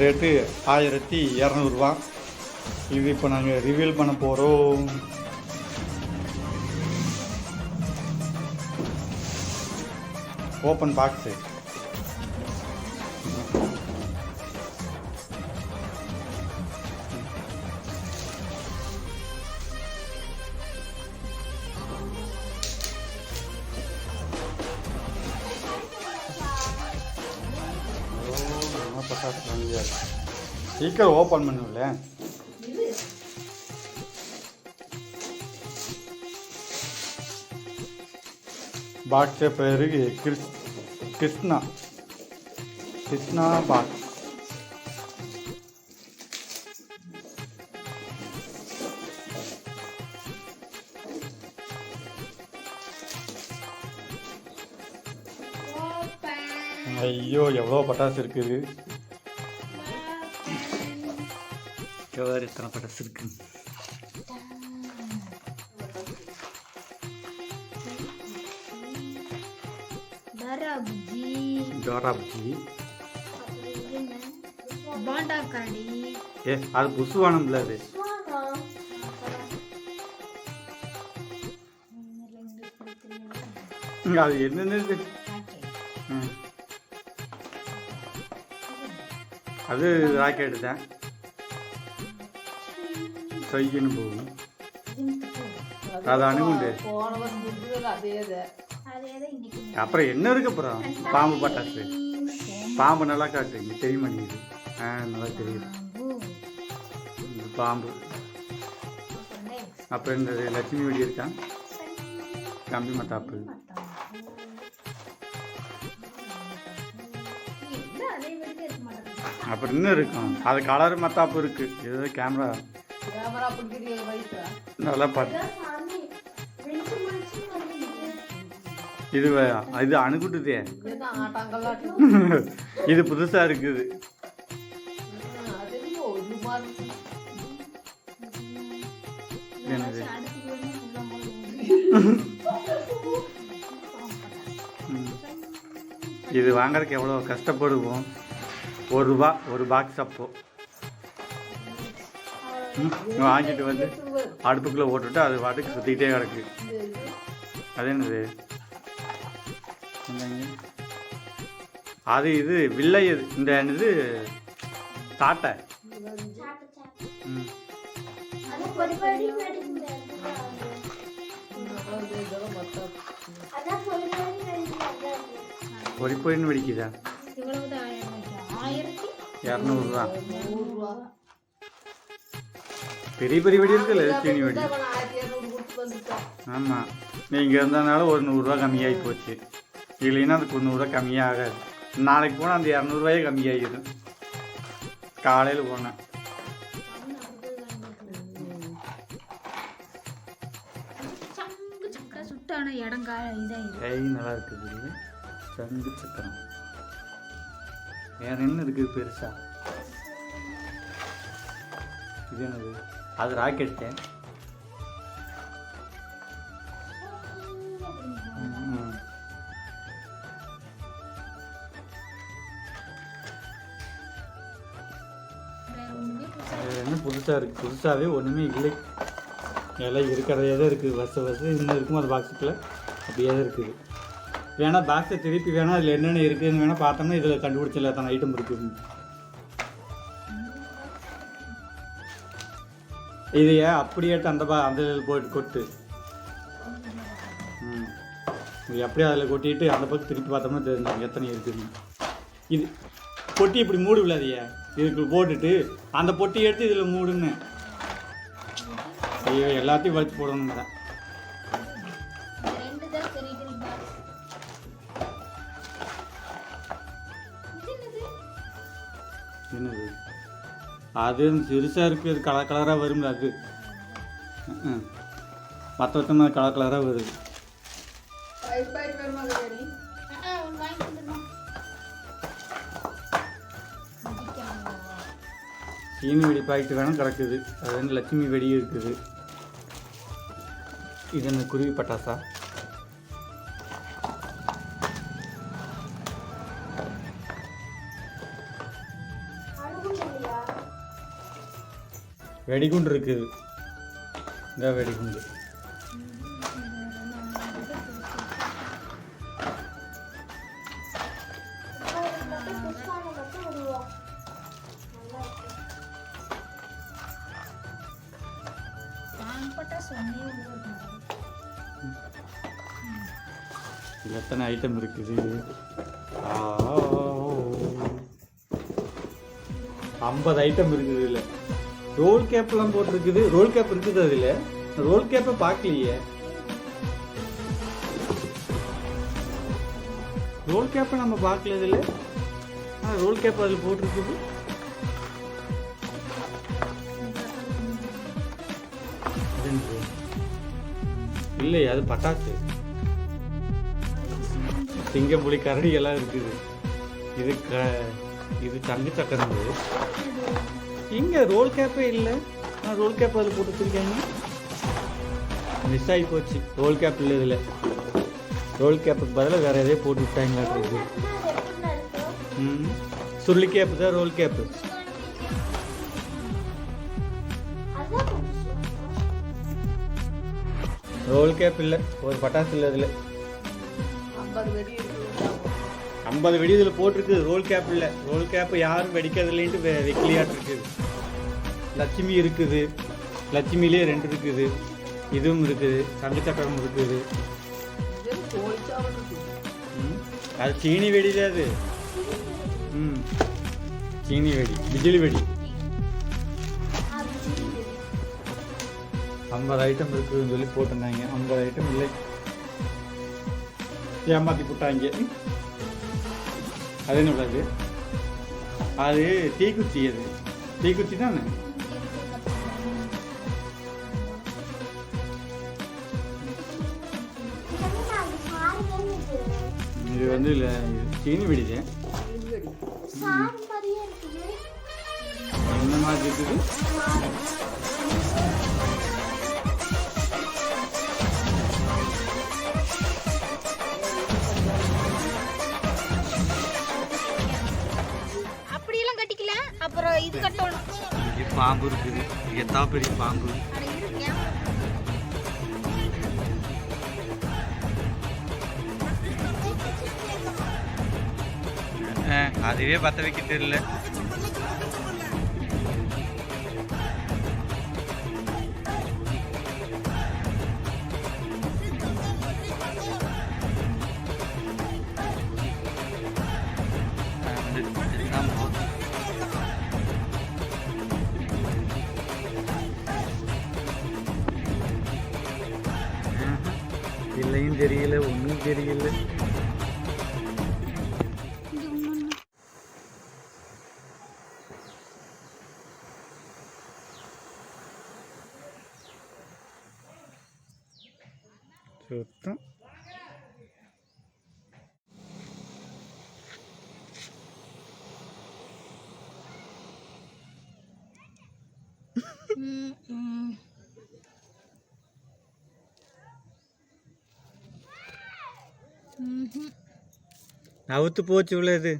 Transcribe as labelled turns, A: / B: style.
A: Rate ஆயிரத்தி இரநூறுவா. இது இப்போ நாங்கள் ரிவீல் பண்ண போகிறோம் ஓப்பன் பாக்ஸு சீக்கிரம் ஓப்பன் பண்ணுவில்ல பாக்ஸ பேரு கிருஷ் கிருஷ்ணா. கிருஷ்ணா பாக்ஸ் ஐயோ எவ்வளோ பட்டாசு இருக்குது.
B: தரபுஜி
A: ஜோரா பஜ்ஜி
B: பாண்டா கடி
A: ஏ அது புசுவானம்ல அது. அது என்னன்னு. அது ராக்கெட்டு தான். சைக்கின்னு போகும் அது அணுகுண்டு அப்புறம் என்ன இருக்கு அப்புறம் பாம்பு பட்டாசு பாம்பு நல்லா காட்டு இங்க தெரிய மாட்டேங்குது ஆ நல்லா தெரியுது இந்த பாம்பு அப்புறம் இந்த லட்சுமி வெடி இருக்கான் கம்பி மத்தாப்பு அப்புறம் இன்னும் இருக்கும் அது கலர் மத்தாப்பு இருக்கு ஏதோ கேமரா நல்லா பார்த்து இது இது அணுகுட்டுதே இது புதுசா இருக்குது. என்னது. இது வாங்குறதுக்கு எவ்வளோ கஷ்டப்படுவோம்? ஒரு ரூபா ஒரு பாக்ஸ் அப்போ. வாங்கிட்டு வந்து அடுப்புக்குள்ளே போட்டுட்டு அது பாட்டுக்கு சுற்றிக்கிட்டே கிடக்கு. அது என்னது? அது இது வில்லை இது. இந்த என்னது? தாட்டை ம். பொறி பொறின்னு வெடிக்குதா? இரநூறுவா. பெரிய பெரிய வெடி இருக்குல்ல சீனி வெடி. ஆமாம் நீங்கள் இருந்ததுனால ஒரு நூறுரூவா கம்மியாகி போச்சு. இல்லைன்னா அதுக்கு நூறுரூவா கம்மியாகாது நாளைக்கு போனால் அந்த இரநூறுவாயே கம்மியாகிடும் காலையில் போனேன்.
B: சுட்டான
A: நல்லா இருக்குது சங்கு சக்கரம். வேற என்ன இருக்குது பெருசா? இது என்னது? அது ராக்கெட்டு ம். அது என்ன புதுசாக இருக்குது புதுசாகவே ஒன்றுமே இல்லை. எல்லாம் இருக்கிறதே தான் இருக்குது. வச வச இன்னும் இருக்கும் அந்த பாக்ஸுக்குள்ள அப்படியே தான் இருக்குது. வேணால் பாக்ஸை திருப்பி வேணால் அதில் என்னென்ன இருக்குதுன்னு வேணால் பார்த்தோம்னா இதில் கண்டுபிடிச்சல அத்தனை ஐட்டம் இருக்குது இதையே அப்படியே அந்த பா அந்த இதில் போட்டு கொட்டு? ம். இது அப்படியே அதில் கொட்டிட்டு அந்த பக்கம் திருப்பி பார்த்தோம்னா தெரிஞ்சுங்க எத்தனை இருக்குதுன்னு இது பொட்டி இப்படி மூடு விடாதியா இதுக்கு போட்டுட்டு அந்த பொட்டி எடுத்து இதில் மூடுன்னு. ஐயோ எல்லாத்தையும் வச்சு போடணும் அது சிறுசாக இருக்குது அது கலர் கலராக வரும் அது. மற்ற மொத்தமாக கலர் கலராக வருது. சீனி வெடி பாக்கெட்டு வேணும் கிடக்குது அது வந்து லட்சுமி வெடி இருக்குது. இது என்ன குருவி பட்டாசா? வெடிகுண்டு இருக்குது. இந்த வெடிகுண்டு. எத்தனை ஐட்டம் இருக்குது? ஐம்பது ஐட்டம் இருக்குது இதில். ரோல் கேப்லாம் போட்டிருக்குது. ரோல் கேப் இருக்குது அதில். ரோல் கேப்பை பார்க்கலையே. ரோல் கேப்பை நம்ம பார்க்கல இதில். ஆ ரோல் கேப் அதில் போட்டிருக்குது. இல்லையே இல்லை அது பட்டாசு. சிங்கம் புலி கரடி எல்லாம் இருக்குது. இது க இது தங்கு சக்கரம் இங்க ரோல் கேப்பே இல்லை. நான் ரோல் கேப் அதில் போட்டு வச்சிருக்காங்க. மிஸ் ஆகி போச்சு. ரோல் கேப் இல்லை இதில். ரோல் கேப்புக்கு பதிலாக வேற எதையோ போட்டு விட்டாங்களாட்டு ம். சுருளி கேப்பு தான் ரோல் கேப்பு ரோல் கேப் இல்லை. ஒரு பட்டாசு இல்லை இதில். ஐம்பது வெடி இதில் போட்டிருக்கு. ரோல் கேப் இல்லை. ரோல் கேப் யாரும் வெடிக்கிறதுலேன்ட்டு வெ வெக்கிலியாட்டு இருக்குது லட்சுமி இருக்குது. லட்சுமிலே ரெண்டு இருக்குது. இதுவும் இருக்குது. தங்க சக்கரம் இருக்குது. அது சீனி வெடி தான் அது. ம். சீனி வெடி. பிஜிலி வெடி. ஐம்பது ஐட்டம் இருக்குதுன்னு சொல்லி போட்டிருந்தாங்க. ஐம்பது ஐட்டம் இல்லை. ஏமாத்தி போட்டாங்க. அது என்ன விடாது அது தீக்குச்சி அது. தீக்குச்சி தானே இது வந்து இல்லை சீனி வெடிது என்ன மாதிரி இருக்குது? பாம்பு இருக்குது. எத்தா பெரிய பாம்பு. அதுவே பற்ற வைக்க தெரியல. அஹ், தெரியல ஒன்றும் தெரியல சுத்தம் அவுத்து போச்சு உள்ளது